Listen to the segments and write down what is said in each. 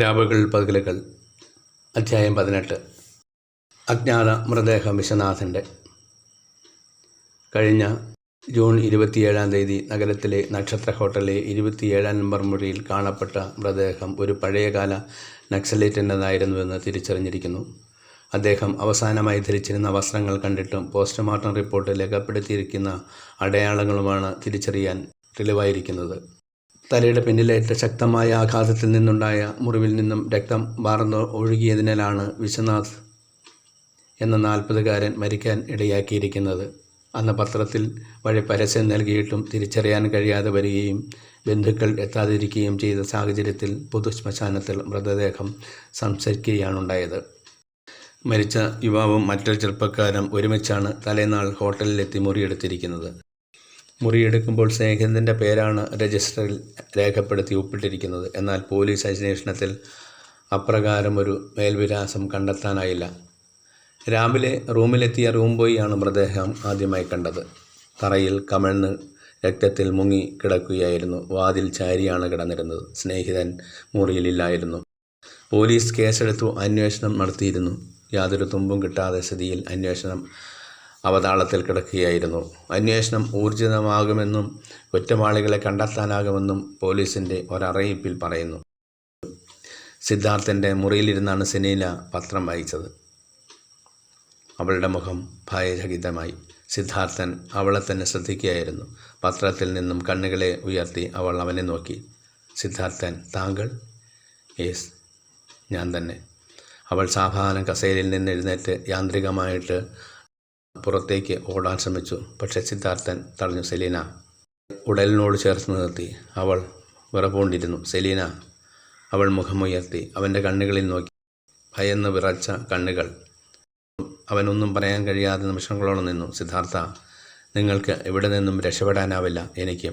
രാവുകൾ പകലുകൾ അധ്യായം പതിനെട്ട്. അജ്ഞാത മൃതദേഹം വിശ്വനാഥന്റെ കഴിഞ്ഞ ജൂൺ ഇരുപത്തിയേഴാം തീയതി നഗരത്തിലെ നക്ഷത്ര ഹോട്ടലിലെ ഇരുപത്തിയേഴാം നമ്പർ മുറിയിൽ കാണപ്പെട്ട മൃതദേഹം ഒരു പഴയകാല നക്സലേറ്റിന്റെതായിരുന്നുവെന്ന് തിരിച്ചറിഞ്ഞിരിക്കുന്നു. അദ്ദേഹം അവസാനമായി ധരിച്ചിരുന്ന വസ്ത്രങ്ങൾ കണ്ടിട്ടും പോസ്റ്റ്മോർട്ടം റിപ്പോർട്ട് രേഖപ്പെടുത്തിയിരിക്കുന്ന അടയാളങ്ങളുമാണ് തിരിച്ചറിയാൻ തെളിവായിരിക്കുന്നത്. തലയുടെ പിന്നിലേറ്റ ശക്തമായ ആഘാതത്തിൽ നിന്നുണ്ടായ മുറിവിൽ നിന്നും രക്തം വാർന്നു ഒഴുകിയതിനാലാണ് വിശ്വനാഥ് എന്ന നാൽപ്പതുകാരൻ മരിക്കാൻ ഇടയാക്കിയിരിക്കുന്നത്. അന്ന് പത്രത്തിൽ വഴി പരസ്യം നൽകിയിട്ടും തിരിച്ചറിയാൻ കഴിയാതെ വരികയും ബന്ധുക്കൾ എത്താതിരിക്കുകയും ചെയ്ത സാഹചര്യത്തിൽ പൊതുശ്മശാനത്തിൽ മൃതദേഹം സംസ്കരിക്കുകയാണുണ്ടായത് മരിച്ച യുവാവും മറ്റൊരു ചെറുപ്പക്കാരും ഒരുമിച്ചാണ് തലേനാൾ ഹോട്ടലിലെത്തി മുറിയെടുത്തിരിക്കുന്നത്. മുറിയെടുക്കുമ്പോൾ സ്നേഹിതന്റെ പേരാണ് രജിസ്റ്ററിൽ രേഖപ്പെടുത്തി ഒപ്പിട്ടിരിക്കുന്നത്. എന്നാൽ പോലീസ് അന്വേഷണത്തിൽ അപ്രകാരം ഒരു മേൽവിലാസം കണ്ടെത്താനായില്ല. രാവിലെ റൂമിലെത്തിയ റൂം ബോയിയാണ് മൃതദേഹം ആദ്യമായി കണ്ടത്. തറയിൽ കമഴ്ന്ന് രക്തത്തിൽ മുങ്ങി കിടക്കുകയായിരുന്നു. വാതിൽ ചാരിയാണ് കിടന്നിരുന്നത്. സ്നേഹിതൻ മുറിയിലില്ലായിരുന്നു പോലീസ് കേസെടുത്തു അന്വേഷണം നടത്തിയിരുന്നു. യാതൊരു തുമ്പും കിട്ടാതെ സ്ഥിതിയിൽ അന്വേഷണം അവതാളത്തിൽ കിടക്കുകയായിരുന്നു. അന്വേഷണം ഊർജിതമാകുമെന്നും കുറ്റവാളികളെ കണ്ടെത്താനാകുമെന്നും പോലീസിന്റെ ഒരറിയിപ്പിൽ പറയുന്നു. സിദ്ധാർത്ഥന്റെ മുറിയിലിരുന്നാണ് സെനീല പത്രം വായിച്ചത്. അവളുടെ മുഖം ഭയചകിതമായി. സിദ്ധാർത്ഥൻ അവളെ തന്നെ ശ്രദ്ധിക്കുകയായിരുന്നു. പത്രത്തിൽ നിന്നും കണ്ണുകളെ ഉയർത്തി അവൾ അവനെ നോക്കി. സിദ്ധാർത്ഥൻ താങ്കൾ? യേസ് ഞാൻ തന്നെ. അവൾ സാവധാനം കസേരയിൽ നിന്ന് എഴുന്നേറ്റ് യാന്ത്രികമായിട്ട് പുറത്തേക്ക് ഓടാൻ ശ്രമിച്ചു. പക്ഷേ സിദ്ധാർത്ഥൻ തടഞ്ഞു. സെലീന ഉടലിനോട് ചേർത്ത് നിർത്തി. അവൾ വിറപൂണ്ടിരുന്നു സെലീന അവൾ മുഖമുയർത്തി. അവന്റെ കണ്ണുകളിൽ നോക്കി. ഭയന്ന് വിറച്ച കണ്ണുകൾ. അവനൊന്നും പറയാൻ കഴിയാതെ നിമിഷങ്ങളോളം നിന്നു. സിദ്ധാർത്ഥ നിങ്ങൾക്ക് ഇവിടെ നിന്നും രക്ഷപ്പെടാനാവില്ല എനിക്ക്.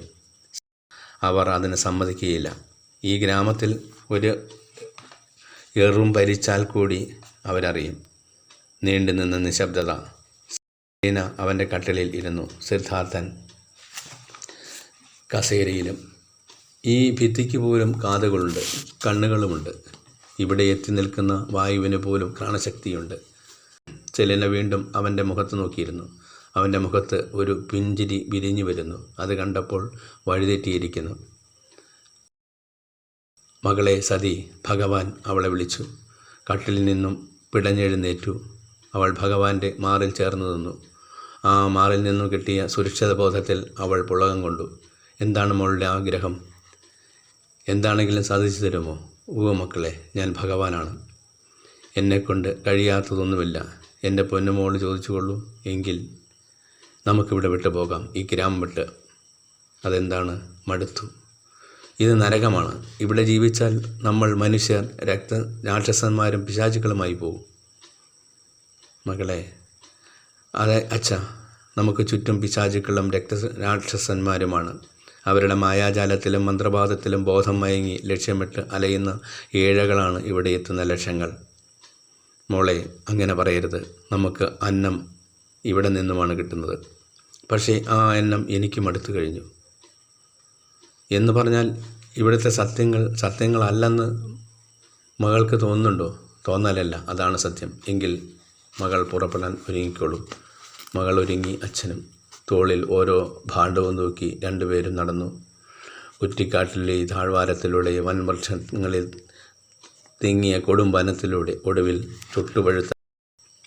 അവർ അതിന് സമ്മതിക്കുകയില്ല. ഈ ഗ്രാമത്തിൽ ഒരു എറും ഭരിച്ചാൽ കൂടി അവരറിയും. നീണ്ടു നിന്ന നിശബ്ദത. സീന അവന്റെ കട്ടിലിൽ ഇരുന്നു സിദ്ധാർത്ഥൻ കസേരയിലും. ഈ ഭിത്തിക്ക് പോലും കാതുകളുണ്ട് കണ്ണുകളുമുണ്ട്. ഇവിടെ എത്തി നിൽക്കുന്ന വായുവിന് പോലും പ്രാണശക്തിയുണ്ട്. ചെലിന വീണ്ടും അവന്റെ മുഖത്ത് നോക്കിയിരുന്നു. അവന്റെ മുഖത്ത് ഒരു പിഞ്ചിരി വിരിഞ്ഞു വരുന്നു. അത് കണ്ടപ്പോൾ വഴിതെറ്റിയിരിക്കുന്നു. മകളെ സതി ഭഗവാൻ അവളെ വിളിച്ചു. കട്ടിലിൽ നിന്നും പിടഞ്ഞെഴുന്നേറ്റു. അവൾ ഭഗവാന്റെ മാറിൽ ചേർന്നു നിന്നു. ആ മാറിൽ നിന്നും കിട്ടിയ സുരക്ഷിത ബോധത്തിൽ അവൾ പുളകം കൊണ്ടു. എന്താണ് മോളുടെ ആഗ്രഹം? എന്താണെങ്കിലും സാധിച്ചു തരുമോ? ഊവ മക്കളെ ഞാൻ ഭഗവാനാണ്. എന്നെക്കൊണ്ട് കഴിയാത്തതൊന്നുമില്ല. എന്റെ പൊന്നുമോൾ ചോദിച്ചുകൊള്ളൂ. എങ്കിൽ നമുക്കിവിടെ വിട്ടു പോകാം. ഈ ഗ്രാമം വിട്ട്. അതെന്താണ്? മടുത്തു. ഇത് നരകമാണ്. ഇവിടെ ജീവിച്ചാൽ നമ്മൾ മനുഷ്യർ രക്ത രാക്ഷസന്മാരും പിശാചുക്കളുമായി പോകും മകളെ അതെ അച്ഛ. നമുക്ക് ചുറ്റും പിശാചുക്കളും രക്ത രാക്ഷസന്മാരുമാണ്. അവരുടെ മായാജാലത്തിലും മന്ത്രവാദത്തിലും ബോധം മയങ്ങി ലക്ഷ്യമിട്ട് അലയുന്ന ഏഴകളാണ് ഇവിടെ എത്തുന്ന ലക്ഷ്യങ്ങൾ മോളെ അങ്ങനെ പറയരുത്. നമുക്ക് അന്നം ഇവിടെ നിന്നുമാണ് കിട്ടുന്നത്. പക്ഷേ ആ അന്നം എനിക്കും അടുത്തു കഴിഞ്ഞു. എന്ന് പറഞ്ഞാൽ ഇവിടുത്തെ സത്യങ്ങൾ സത്യങ്ങളല്ലെന്ന് മകൾക്ക് തോന്നുന്നുണ്ടോ? തോന്നലല്ല. അതാണ് സത്യം. എങ്കിൽ മകൾ പുറപ്പെടാൻ ഒരുങ്ങിക്കോളും. മകൾ ഒരുങ്ങി അച്ഛനും തോളിൽ ഓരോ ഭാണ്ഡവും നോക്കി രണ്ടുപേരും നടന്നു. കുറ്റിക്കാട്ടിലെ താഴ്വാരത്തിലൂടെ വൻവൃക്ഷങ്ങളിൽ തിങ്ങിയ കൊടുംബനത്തിലൂടെ ഒടുവിൽ ചുട്ടുപഴുത്ത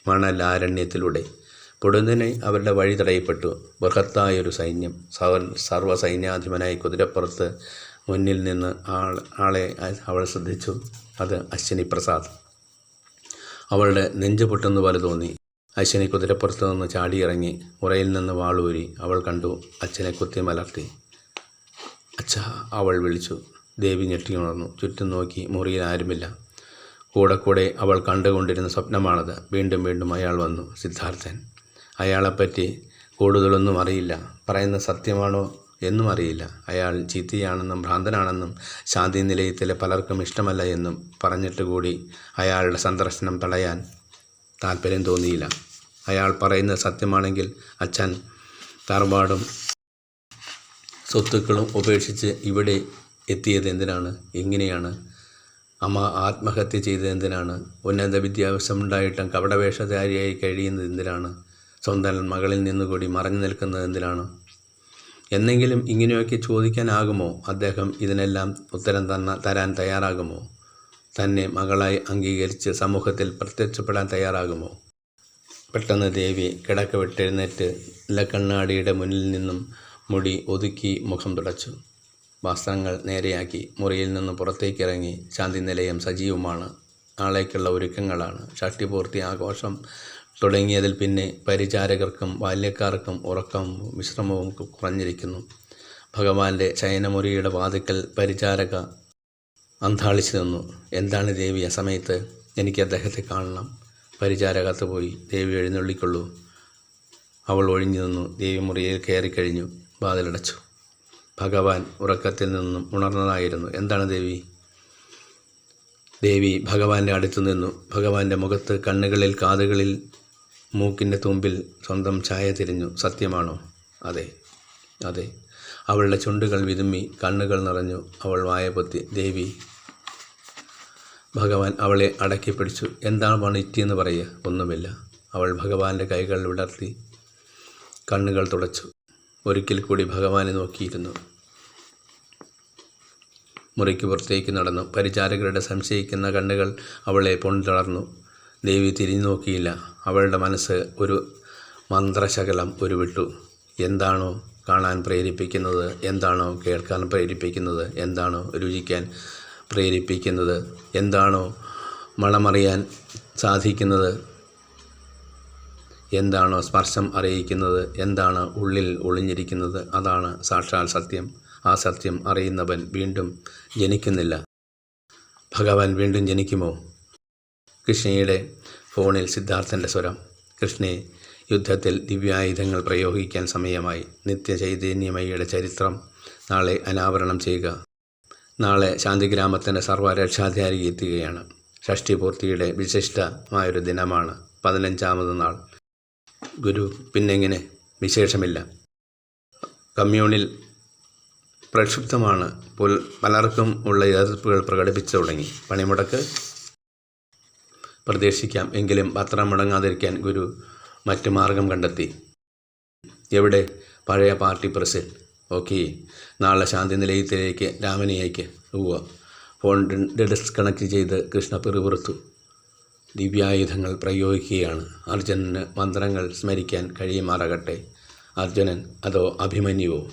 മണലാരണ്യത്തിലൂടെ. പൊടുന്നിനെ അവരുടെ വഴി തടയപ്പെട്ടു. ബൃഹത്തായൊരു സൈന്യം. സർവ സർവസൈന്യാധിപനായി കുതിരപ്പുറത്ത് മുന്നിൽ നിന്ന് ആൾ ആളെ അവൾ ശ്രദ്ധിച്ചു. അത് അശ്വിനി പ്രസാദ് അവളുടെ നെഞ്ചു പൊട്ടുന്ന പോലെ തോന്നി. അശ്വിനി കുതിരപ്പുറത്ത് നിന്ന് ചാടിയിറങ്ങി ഉറയിൽ നിന്ന് വാളൂരി അവൾ കണ്ടു അച്ഛനെ കുത്തി മലർത്തി. അച്ഛ അവൾ വിളിച്ചു. ദേവി ഞെട്ടിയുണർന്നു ചുറ്റും നോക്കി മുറിയിൽ ആരുമില്ല. കൂടെ കൂടെ അവൾ കണ്ടുകൊണ്ടിരുന്ന സ്വപ്നമാണത്. വീണ്ടും വീണ്ടും അയാൾ വന്നു. സിദ്ധാർത്ഥൻ അയാളെപ്പറ്റി കൂടുതലൊന്നും അറിയില്ല. പറയുന്ന സത്യമാണോ എന്നും അറിയില്ല. അയാൾ ചീത്തയാണെന്നും ഭ്രാന്തനാണെന്നും ശാന്തി നിലയത്തിലെ പലർക്കും ഇഷ്ടമല്ല എന്നും പറഞ്ഞിട്ട് കൂടി അയാളുടെ സന്ദർശനം തടയാൻ താല്പര്യം തോന്നിയില്ല. അയാൾ പറയുന്നത് സത്യമാണെങ്കിൽ അച്ഛൻ തറവാടും സ്വത്തുക്കളും ഉപേക്ഷിച്ച് ഇവിടെ എത്തിയത് എന്തിനാണ്? എങ്ങനെയാണ്? അമ്മ ആത്മഹത്യ ചെയ്തത് എന്തിനാണ്? ഉന്നത വിദ്യാഭ്യാസം ഉണ്ടായിട്ടും കപടവേഷധാരിയായി കഴിയുന്നത് എന്തിനാണ്? സ്വന്തം മകളിൽ നിന്നുകൂടി മറഞ്ഞു നിൽക്കുന്നത് എന്തിനാണ്? എന്നെങ്കിലും ഇങ്ങനെയൊക്കെ ചോദിക്കാനാകുമോ? അദ്ദേഹം ഇതിനെല്ലാം ഉത്തരം തന്ന തരാൻ തയ്യാറാകുമോ? തന്നെ മകളായി അംഗീകരിച്ച് സമൂഹത്തിൽ പ്രത്യക്ഷപ്പെടാൻ തയ്യാറാകുമോ? പെട്ടെന്ന് ദേവി കിടക്ക വിട്ടെഴുന്നേറ്റ് നിലക്കണ്ണാടിയുടെ മുന്നിൽ നിന്നും മുടി ഒതുക്കി മുഖം തുടച്ചു. വസ്ത്രങ്ങൾ നേരെയാക്കി മുറിയിൽ നിന്ന് പുറത്തേക്കിറങ്ങി ശാന്തി നിലയം സജീവമാണ്. നാളേക്കുള്ള ഒരുക്കങ്ങളാണ്. ഷഷ്ടിപൂർത്തി ആഘോഷം തുടങ്ങിയതിൽ പിന്നെ പരിചാരകർക്കും ബാല്യക്കാർക്കും ഉറക്കവും വിശ്രമവും കുറഞ്ഞിരിക്കുന്നു. ഭഗവാന്റെ ശയനമുറിയുടെ വാതിക്കൽ പരിചാരക അന്താളിച്ചു നിന്നു. എന്താണ് ദേവി ആ സമയത്ത്? എനിക്ക് അദ്ദേഹത്തെ കാണണം. പരിചാരകത്ത് പോയി ദേവി എഴുന്നള്ളിക്കൊള്ളൂ. അവൾ ഒഴിഞ്ഞു നിന്നു. ദേവി മുറിയിൽ കയറിക്കഴിഞ്ഞു വാതിലടച്ചു. ഭഗവാൻ ഉറക്കത്തിൽ നിന്നും ഉണർന്നതായിരുന്നു. എന്താണ് ദേവി? ദേവി ഭഗവാന്റെ അടുത്തു നിന്നു. ഭഗവാന്റെ മുഖത്ത് കണ്ണുകളിൽ കാതുകളിൽ മൂക്കിന്റെ തുമ്പിൽ സ്വന്തം ഛായ തിരിഞ്ഞു. സത്യമാണോ? അതെ അതെ. അവളുടെ ചുണ്ടുകൾ വിതുമ്മി കണ്ണുകൾ നിറഞ്ഞു അവൾ വായ പൊത്തി ദേവി ഭഗവാൻ അവളെ അടക്കി പിടിച്ചു. എന്താണ് പണിറ്റിയെന്ന് പറയുക ഒന്നുമില്ല. അവൾ ഭഗവാന്റെ കൈകൾ വിടർത്തി കണ്ണുകൾ തുടച്ചു. ഒരിക്കൽ കൂടി ഭഗവാനെ നോക്കിയിരുന്നു. മുറിക്ക് പുറത്തേക്ക് നടന്നു. പരിചാരകരുടെ സംശയിക്കുന്ന കണ്ണുകൾ അവളെ പൊണ്ടിളർന്നു ദേവി തിരിഞ്ഞു നോക്കിയില്ല അവളുടെ മനസ്സ് ഒരു മന്ത്രശകലം ഉരുവിട്ടു. എന്താണോ കാണാൻ പ്രേരിപ്പിക്കുന്നത് എന്താണോ കേൾക്കാൻ പ്രേരിപ്പിക്കുന്നത് എന്താണോ രുചിക്കാൻ പ്രേരിപ്പിക്കുന്നത് എന്താണോ മണമറിയാൻ സാധിക്കുന്നത് എന്താണോ സ്പർശം അറിയിക്കുന്നത് എന്താണ് ഉള്ളിൽ ഒളിഞ്ഞിരിക്കുന്നത് അതാണ് സാക്ഷാൽ സത്യം. ആ സത്യം അറിയുന്നവൻ വീണ്ടും ജനിക്കുന്നില്ല. ഭഗവാൻ വീണ്ടും ജനിക്കുമോ? കൃഷ്ണയുടെ ഫോണിൽ സിദ്ധാർത്ഥന്റെ സ്വരം. കൃഷ്ണയെ യുദ്ധത്തിൽ ദിവ്യായുധങ്ങൾ പ്രയോഗിക്കാൻ സമയമായി. നിത്യചൈതന്യമയുടെ ചരിത്രം നാളെ അനാവരണം ചെയ്യുക. നാളെ ശാന്തിഗ്രാമത്തിന്റെ സർവരക്ഷാധികാരി എത്തുകയാണ്. ഷഷ്ടിപൂർത്തിയുടെ വിശിഷ്ടമായൊരു ദിനമാണ് പതിനഞ്ചാമത് നാൾ. ഗുരു പിന്നെങ്ങനെ? വിശേഷമില്ല. കമ്മ്യൂണിൽ പ്രക്ഷുബ്ധമാണ്. പുൽ പലർക്കും ഉള്ള എതിർപ്പുകൾ പ്രകടിപ്പിച്ചു തുടങ്ങി. പണിമുടക്ക് പ്രതീക്ഷിക്കാം. എങ്കിലും പത്രം മുടങ്ങാതിരിക്കാൻ ഗുരു മറ്റു മാർഗം കണ്ടെത്തി. എവിടെ? പഴയ പാർട്ടി പ്രസിൽ. ഓക്കെ. നാളെ ശാന്തി നിലയത്തിലേക്ക് രാമനിയേക്ക് പോവുക ഫോൺ ഡിസ്കണക്ട് ചെയ്ത് കൃഷ്ണ പിറുപിറുത്തു. ദിവ്യായുധങ്ങൾ പ്രയോഗിക്കുകയാണ്. അർജുനന് മന്ത്രങ്ങൾ സ്മരിക്കാൻ കഴിയുമാറാകട്ടെ. അർജുനൻ അതോ അഭിമന്യുവോ?